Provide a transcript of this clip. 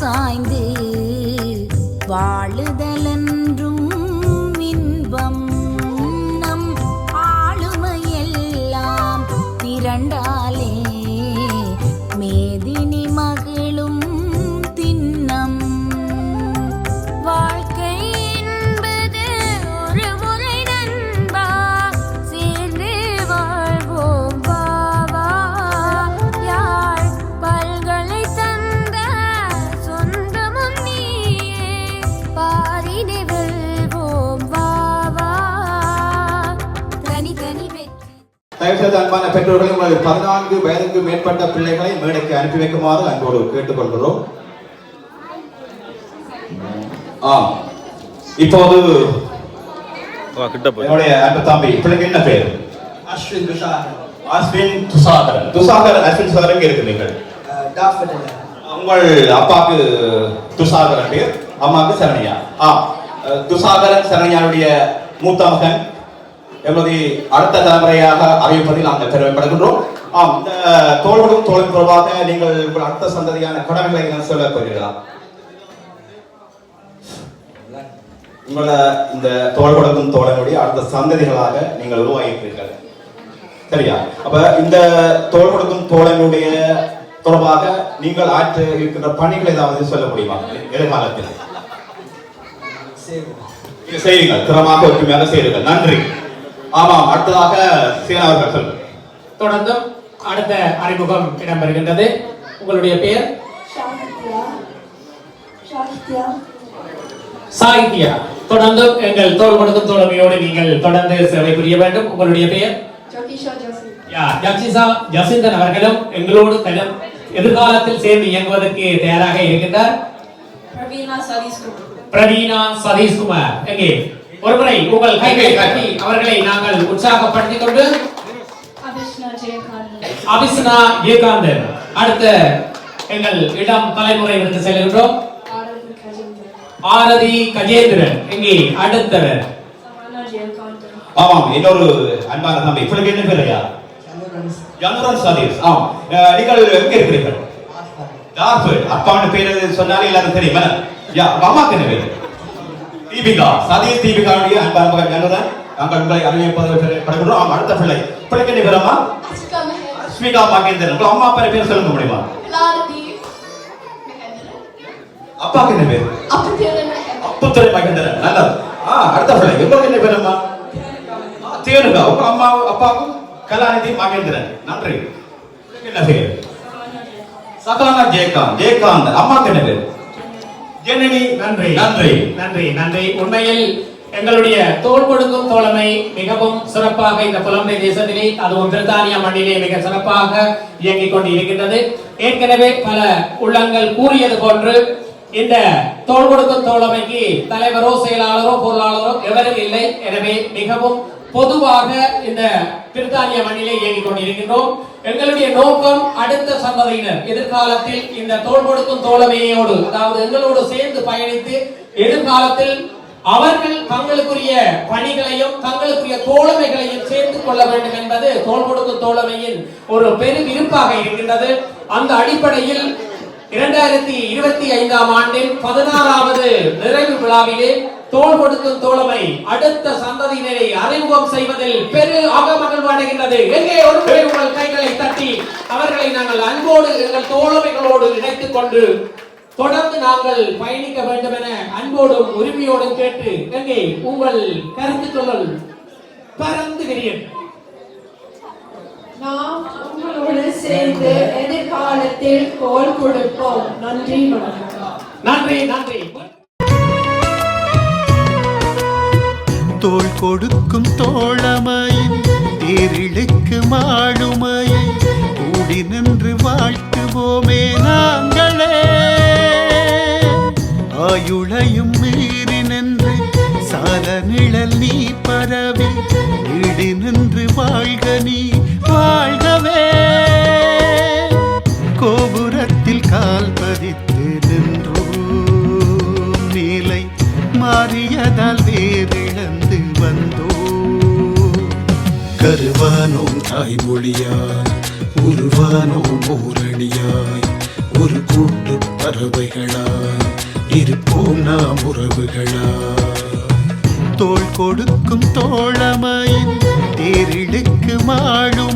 சாய்ந்து தயவுசெய்து அன்பான பெற்றோர்கள் உங்களது பதினான்கு வயதுக்கு மேற்பட்ட பிள்ளைகளை மேடைக்கு அனுப்பி வைக்குமாறு அன்போடு கேட்டுக்கொள்கிறோம். ஆம் இப்போது என்னுடைய அன்பு தம்பி பிள்ளைக்கு என்ன பேர்? Ashwin Dushar, அஸ்வின் துசாகரன் துசாகரன் அஸ்வின் துசாகரன் எங்க uh, Daffodil. உங்கள் அப்பாக்கு துசாகரன் பேர் அம்மாவுக்கு சரண்யா. ஆ அஹ், துசாகரன் சரண்யாவுடைய மூத்த மகன் எமது அடுத்த தலைமுறையாக அறிவிப்பதில் நாங்கள் பெருமைப்படுகின்றோம். ஆம் இந்த தோள்களும் தோளின் தொடர்பாக நீங்கள் உங்கள் அடுத்த சந்ததியான கடமைகளை என்ன சொல்ல போகிறீர்களா? உங்களோட இந்த தோல் கொடுக்கும் தோழனுடைய அடுத்த சந்ததிகளாக நீங்கள் உருவாகியிருக்கிறீர்கள். சரியா? அப்ப இந்த தோல் கொடுக்கும் தோழனுடைய தொடர்பாக நீங்கள் ஆற்ற இருக்கின்ற பணிகள் ஏதாவது சொல்ல முடியுமா? எதிர்காலத்தில். செய்யுங்கள். திறமாக ஒற்றுமையாக செய்யுங்கள். நன்றி. ஆமாம் அடுத்ததாக சீனா அவர்கள் சொல்லுங்கள். தொடர்ந்தும் அடுத்த அறிமுகம் இடம்பெறுகின்றது. உங்களுடைய பெயர்? சாகித்யா. தொடர்ந்தும் எங்கள் தோல் கொடுக்கும் தோழமையோடு நீங்கள் தொடர்ந்து சேவை புரிய வேண்டும். உங்களுடைய பெயர்? ஜோகிஷா ஜோசி. யா ஜப்சிசா ஜசிந்தன் அவர்களும் எங்களோடு கலம் எதிர்காலத்தில் சேர்ந்து இயங்குவதற்கு தயாராக இருக்கின்றார். பிரவீனா சதீஷ்குமார். பிரவீனா சதீஷ்குமார். எங்கே? ஒருமுறை உங்கள் கைகளை கட்டி அவர்களை நாங்கள் உற்சாகப்படுத்திக் கொண்டு ஜெயகாந்தன் அபிஸ்னா ஏகாந்தன் அடுத்த எங்கள் இளம் தலைமுறையினருக்கு செல்கின்றோம். ஆரதி கஜேந்திரன். ஆரதி கஜேந்திரன். எங்கே அடுத்தவர். ஜெயகாந்தன் ஆமாம் இன்னொரு அன்பான தம்பி. இப்பொழுது என்ன பேர் ஐயா? ஜனுரன் சதீஷ் ஆம் நீங்கள் எங்க இருக்கிறீர்கள்? டார்ஃபர்ட். அப்பான்னு பேர் சொன்னாலே எல்லாரும் தெரியுமா. யா உங்க அம்மாக்கு என்ன பேர்? தீபிகா சதீஷ் தீபிகாவுடைய அன்பான மகன் ஜனுரன் நாங்கள் உங்களை அறிவிப்பதற்கிறோம் ஆம் அடுத்த பிள்ளை. பிள்ளைக்கு என்ன பேரம்மா அஸ்மிகா மகேந்திரன் உங்க அம்மா அப்பா பேர் சொல்லுங்க முடியுமா? அப்பாக்கு என்ன பேர்? அப்புத்தியரன் அப்புத்துறை மகேந்திரன் நல்லது. ஆ அடுத்த பிள்ளை. உங்களுக்கு என்ன பேரம்மா தேனுகா. உங்க அம்மா அப்பாவுக்கும் கலாநிதி மகேந்திரன் நன்றி. என்ன பேர்? சகலானா ஜெயகாந்த். ஜெயகாந்த். அம்மாக்கு என்ன பேர்? ஜனனி நன்றி. நன்றி. நன்றி நன்றி. உண்மையில் எங்களுடைய தோல் கொடுக்கும் தோழமை மிகவும் சிறப்பாக இந்த புலம்பெய் தேசத்திலே அதுவும் பிரித்தானியா மண்ணிலே மிக சிறப்பாக இயங்கிக் கொண்டு இருக்கின்றது ஏற்கனவே பல உள்ளங்கள் கூறியது போன்று இந்த தோல் கொடுக்கும் தோழமைக்கு தலைவரோ செயலாளரோ பொருளாளரோ எவரும் இல்லை. எனவே மிகவும் பொதுவாக இந்த பிரித்தானிய மண்ணிலே இயங்கிக் கொண்டிருக்கின்றோம். எங்களுடைய நோக்கம் அடுத்த சந்ததியினர். எதிர்காலத்தில் இந்த தோல் கொடுக்கும் தோழமையோடு அதாவது எங்களோடு சேர்ந்து பயணித்து எதிர்காலத்தில் அவர்கள் தங்களுக்குரிய பணிகளையும் தங்களுக்குரிய தோழமைகளையும் சேர்த்து கொள்ள வேண்டும் என்பது தோல் கொடுக்கும் தோழமையின் ஒரு பெரு விருப்பாக இருக்கின்றது. அந்த அடிப்படையில் இரண்டாயிரத்தி இருபத்தி ஐந்தாம் ஆண்டின் பதினாறாவது நிறைவு விழாவிலே தோல் கொடுக்கும் தோழமை அடுத்த சந்ததியினரை அறிமுகம் செய்வதில் பெரு அகமகிழ்வு அடைகின்றது எங்கே ஒரு முறை உங்கள் கைகளை தட்டி அவர்களை நாங்கள் அன்போடு எங்கள் தோழமைகளோடு இணைத்துக் கொண்டு தொடர்ந்து நாங்கள் பயணிக்க வேண்டும் என அன்போடும் உரிமையோடும் கேட்டு எங்கே உங்கள் கருத்துக்கள் பறந்து விரியன். நாம் உங்களோடு சேர்ந்து எதிர்காலத்தில் கோல் கொடுப்போம். நன்றி வணக்கம். நன்றி நன்றி. தோள் கொடுக்கும் தோழமையின் தேரிழுக்கு மாளுமையை கூடி நின்று வாழ்த்துவோமே நாங்களே. ஆயுளையும் மீறி நின்று சால நிழல் நீ பரவி வீடு நின்று வாழ்க நீ வாழ்கவே. கோபுரத்தில் கால் பதித்து நின்றோம். நீலை மாறியதால் வேறிழந்து வந்தோம். கருவானோம் தாய்மொழியாய் உருவானோம் ஓரணியாய் ஒரு கூட்டு பறவைகளாய் இருப்போம் நாம் உறவுகளாய். தோள் கொடுக்கும் தோழமையின் தேரிழுக்கு மாழும்